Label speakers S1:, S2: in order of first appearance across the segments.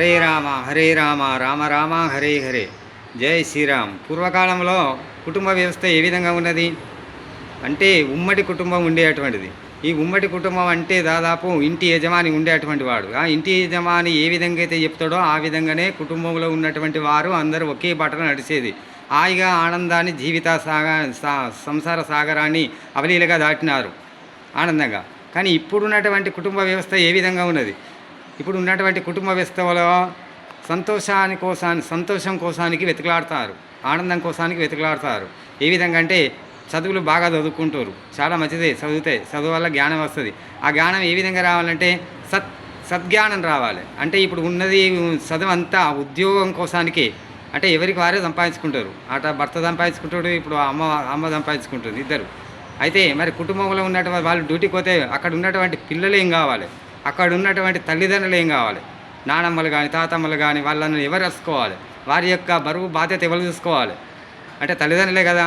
S1: హరే రామ హరే రామ రామ రామ హరే హరే. జై శ్రీరామ్. పూర్వకాలంలో కుటుంబ వ్యవస్థ ఏ విధంగా ఉన్నది? అంటే ఉమ్మడి కుటుంబం ఉండేటువంటిది ఈ ఉమ్మడి కుటుంబం అంటే దాదాపు ఇంటి యజమాని ఉండేటువంటి వాడు. ఆ ఇంటి యజమాని ఏ విధంగా అయితే చెప్తాడో ఆ విధంగానే కుటుంబంలో ఉన్నటువంటి వారు అందరూ ఒకే బట్టలు నడిచేది. హాయిగా ఆనందాన్ని జీవిత సాగ సంసార సాగరాన్ని అవలీలగా దాటినారు. ఆనందంగా. కానీ ఇప్పుడున్నటువంటి కుటుంబ వ్యవస్థ ఏ విధంగా ఉన్నది? ఇప్పుడు ఉన్నటువంటి కుటుంబ వ్యవస్థలో సంతోషాని కోసాన్ని సంతోషం కోసానికి వెతుకులాడతారు. ఆనందం కోసానికి వెతుకులాడతారు. ఏ విధంగా అంటే చదువులు బాగా చదువుకుంటారు. చాలా మంచిదే చదివితే చదువు వల్ల జ్ఞానం వస్తుంది. ఆ జ్ఞానం ఏ విధంగా రావాలంటే సత్ సద్జ్ఞానం రావాలి. అంటే ఇప్పుడు ఉన్నది చదువు అంతా ఉద్యోగం కోసానికి. అంటే ఎవరికి వారే సంపాదించుకుంటారు. అట భర్త సంపాదించుకుంటాడు ఇప్పుడు అమ్మ అమ్మ సంపాదించుకుంటుంది ఇద్దరు. అయితే మరి కుటుంబంలో ఉన్నటువంటి వాళ్ళు డ్యూటీకి పోతే అక్కడ ఉన్నటువంటి పిల్లలు ఏం కావాలి? అక్కడ ఉన్నటువంటి తల్లిదండ్రులు ఏం కావాలి? నానమ్మలు కానీ తాతమ్మలు కానీ వాళ్ళని ఎవరు రాసుకోవాలి వారి యొక్క బరువు బాధ్యత ఎవరు చూసుకోవాలి? అంటే తల్లిదండ్రులే కదా.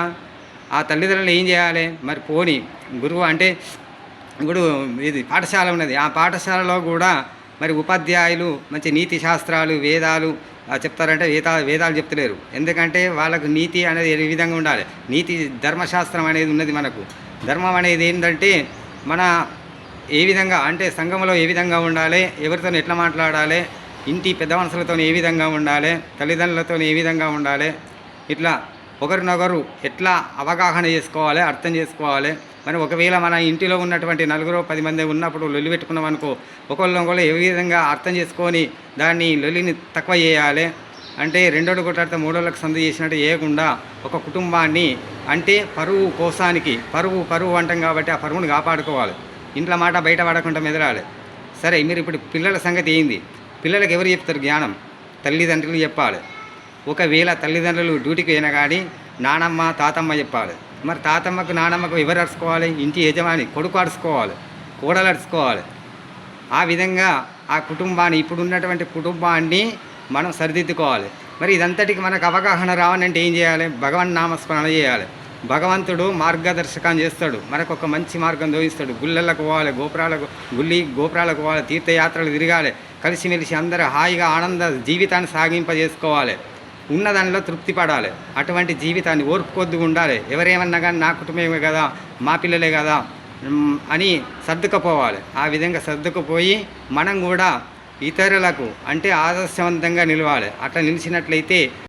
S1: ఆ తల్లిదండ్రులు ఏం చేయాలి? మరి పోని గురువు అంటే ఇప్పుడు ఇది పాఠశాల ఉన్నది. ఆ పాఠశాలలో కూడా మరి ఉపాధ్యాయులు మంచి నీతి శాస్త్రాలు వేదాలు చెప్తారంటే వేదా వేదాలు చెప్తలేరు. ఎందుకంటే వాళ్ళకు నీతి అనేది ఏ విధంగా ఉండాలి? నీతి ధర్మశాస్త్రం అనేది ఉన్నది మనకు. ధర్మం అనేది ఏంటంటే మన ఏ విధంగా అంటే సంఘంలో ఏ విధంగా ఉండాలి ఎవరితో ఎట్లా మాట్లాడాలి ఇంటి పెద్ద మనుషులతో ఏ విధంగా ఉండాలి తల్లిదండ్రులతో ఏ విధంగా ఉండాలి ఇట్లా ఒకరినొకరు ఎట్లా అవగాహన చేసుకోవాలి అర్థం చేసుకోవాలి. మరి ఒకవేళ మన ఇంటిలో ఉన్నటువంటి నలుగురు పది మంది ఉన్నప్పుడు లొల్లి పెట్టుకున్నాం అనుకో ఒకళ్ళొకళ్ళు ఏ విధంగా అర్థం చేసుకొని దాన్ని లొల్లిని తక్కువ చేయాలి. అంటే రెండోడు కొట్టాడితే మూడోళ్ళకి సంద చేసినట్టు చేయకుండా ఒక కుటుంబాన్ని అంటే పరువు కోసానికి పరువు పరువు అంటాం కాబట్టి ఆ పరువుని కాపాడుకోవాలి. ఇంట్లో మాట బయట పడకుండా మెదరాలి. సరే మీరు ఇప్పుడు పిల్లల సంగతి ఏంది? పిల్లలకు ఎవరు చెప్తారు జ్ఞానం? తల్లిదండ్రులు చెప్పాలి. ఒకవేళ తల్లిదండ్రులు డ్యూటీకి పోయినా కానీ నానమ్మ తాతమ్మ చెప్పాలి. మరి తాతమ్మకు నానమ్మకు ఎవరు అడుచుకోవాలి ఇంటి యజమాని కొడుకు అడుచుకోవాలి కోడలు అడుచుకోవాలి ఆ విధంగా ఆ కుటుంబాన్ని ఇప్పుడు ఉన్నటువంటి కుటుంబాన్ని మనం సరిదిద్దుకోవాలి. మరి ఇదంతటికి మనకు అవగాహన రావాలంటే ఏం చేయాలి? భగవన్ నామస్మరణ చేయాలి. భగవంతుడు మార్గదర్శకం చేస్తాడు. మనకు ఒక మంచి మార్గం దోహిస్తాడు గుళ్ళలకు పోవాలి గోపురాలకు గుళ్ళి గోపురాలకు పోవాలి తీర్థయాత్రలు తిరగాలి కలిసిమెలిసి అందరూ హాయిగా ఆనంద జీవితాన్ని సాగింపజేసుకోవాలి. ఉన్న దానిలో తృప్తి పడాలి. అటువంటి జీవితాన్ని ఓర్పుకొద్దుగా ఉండాలి. ఎవరేమన్నా కానీ నా కుటుంబమే కదా మా పిల్లలే కదా అని సర్దుకుపోవాలి. ఆ విధంగా సర్దుకుపోయి మనం కూడా ఇతరులకు అంటే ఆదర్శవంతంగా నిలవాలి. అట్లా నిలిచినట్లయితే